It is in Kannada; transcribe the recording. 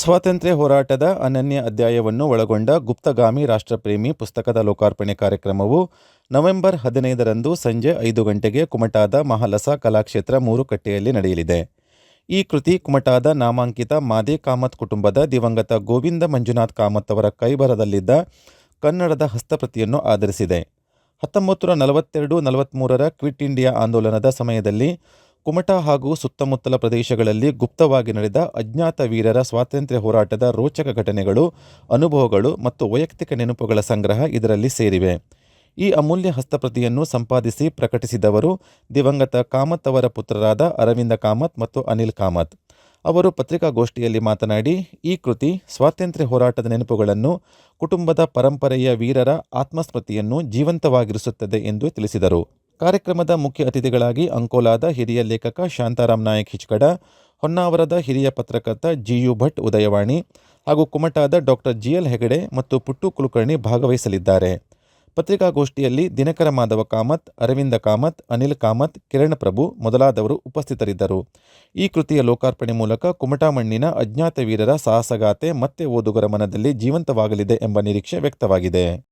ಸ್ವಾತಂತ್ರ್ಯ ಹೋರಾಟದ ಅನನ್ಯ ಅಧ್ಯಾಯವನ್ನು ಒಳಗೊಂಡ ಗುಪ್ತಗಾಮಿ ರಾಷ್ಟ್ರಪ್ರೇಮಿ ಪುಸ್ತಕದ ಲೋಕಾರ್ಪಣೆ ಕಾರ್ಯಕ್ರಮವು ನವೆಂಬರ್ ಹದಿನೈದರಂದು ಸಂಜೆ ಐದು ಗಂಟೆಗೆ ಕುಮಟಾದ ಮಹಾಲಸ ಕಲಾಕ್ಷೇತ್ರ ಮೂರುಕಟ್ಟೆಯಲ್ಲಿ ನಡೆಯಲಿದೆ. ಈ ಕೃತಿ ಕುಮಟಾದ ನಾಮಾಂಕಿತ ಮಾದೇ ಕಾಮತ್ ಕುಟುಂಬದ ದಿವಂಗತ ಗೋವಿಂದ ಮಂಜುನಾಥ್ ಕಾಮತ್ ಅವರ ಕೈಬರದಲ್ಲಿದ್ದ ಕನ್ನಡದ ಹಸ್ತಪ್ರತಿಯನ್ನು ಆಧರಿಸಿದೆ. ಹತ್ತೊಂಬತ್ತು ನೂರ ನಲವತ್ತೆರಡು ನಲವತ್ತ್ಮೂರರ ಕ್ವಿಟ್ ಇಂಡಿಯಾ ಆಂದೋಲನದ ಸಮಯದಲ್ಲಿ ಕುಮಟಾ ಹಾಗೂ ಸುತ್ತಮುತ್ತಲ ಪ್ರದೇಶಗಳಲ್ಲಿ ಗುಪ್ತವಾಗಿ ನಡೆದ ಅಜ್ಞಾತ ವೀರರ ಸ್ವಾತಂತ್ರ್ಯ ಹೋರಾಟದ ರೋಚಕ ಘಟನೆಗಳು, ಅನುಭವಗಳು ಮತ್ತು ವೈಯಕ್ತಿಕ ನೆನಪುಗಳ ಸಂಗ್ರಹ ಇದರಲ್ಲಿ ಸೇರಿವೆ. ಈ ಅಮೂಲ್ಯ ಹಸ್ತಪ್ರತಿಯನ್ನು ಸಂಪಾದಿಸಿ ಪ್ರಕಟಿಸಿದವರು ದಿವಂಗತ ಕಾಮತ್ ಅವರ ಪುತ್ರರಾದ ಅರವಿಂದ ಕಾಮತ್ ಮತ್ತು ಅನಿಲ್ ಕಾಮತ್. ಅವರು ಪತ್ರಿಕಾಗೋಷ್ಠಿಯಲ್ಲಿ ಮಾತನಾಡಿ, ಈ ಕೃತಿ ಸ್ವಾತಂತ್ರ್ಯ ಹೋರಾಟದ ನೆನಪುಗಳನ್ನು ಕುಟುಂಬದ ಪರಂಪರೆಯ ವೀರರ ಆತ್ಮಸ್ಮೃತಿಯನ್ನು ಜೀವಂತವಾಗಿರಿಸುತ್ತದೆ ಎಂದು ತಿಳಿಸಿದರು. ಕಾರ್ಯಕ್ರಮದ ಮುಖ್ಯ ಅತಿಥಿಗಳಾಗಿ ಅಂಕೋಲಾದ ಹಿರಿಯ ಲೇಖಕ ಶಾಂತಾರಾಮ್ ನಾಯಕ್ ಹಿಚ್ಕಡ, ಹೊನ್ನಾವರದ ಹಿರಿಯ ಪತ್ರಕರ್ತ ಜಿಯು ಭಟ್ ಉದಯವಾಣಿ ಹಾಗೂ ಕುಮಟಾದ ಡಾಕ್ಟರ್ ಜಿಎಲ್ ಹೆಗಡೆ ಮತ್ತು ಪುಟ್ಟು ಕುಲಕರ್ಣಿ ಭಾಗವಹಿಸಲಿದ್ದಾರೆ. ಪತ್ರಿಕಾಗೋಷ್ಠಿಯಲ್ಲಿ ದಿನಕರ ಮಾಧವ ಕಾಮತ್, ಅರವಿಂದ ಕಾಮತ್, ಅನಿಲ್ ಕಾಮತ್, ಕಿರಣ್ ಪ್ರಭು ಮೊದಲಾದವರು ಉಪಸ್ಥಿತರಿದ್ದರು. ಈ ಕೃತಿಯ ಲೋಕಾರ್ಪಣೆ ಮೂಲಕ ಕುಮಟಾ ಮಣ್ಣಿನ ಅಜ್ಞಾತ ವೀರರ ಸಾಹಸಗಾಥೆ ಮತ್ತೆ ಓದುಗರ ಮನದಲ್ಲಿ ಜೀವಂತವಾಗಲಿದೆ ಎಂಬ ನಿರೀಕ್ಷೆ ವ್ಯಕ್ತವಾಗಿದೆ.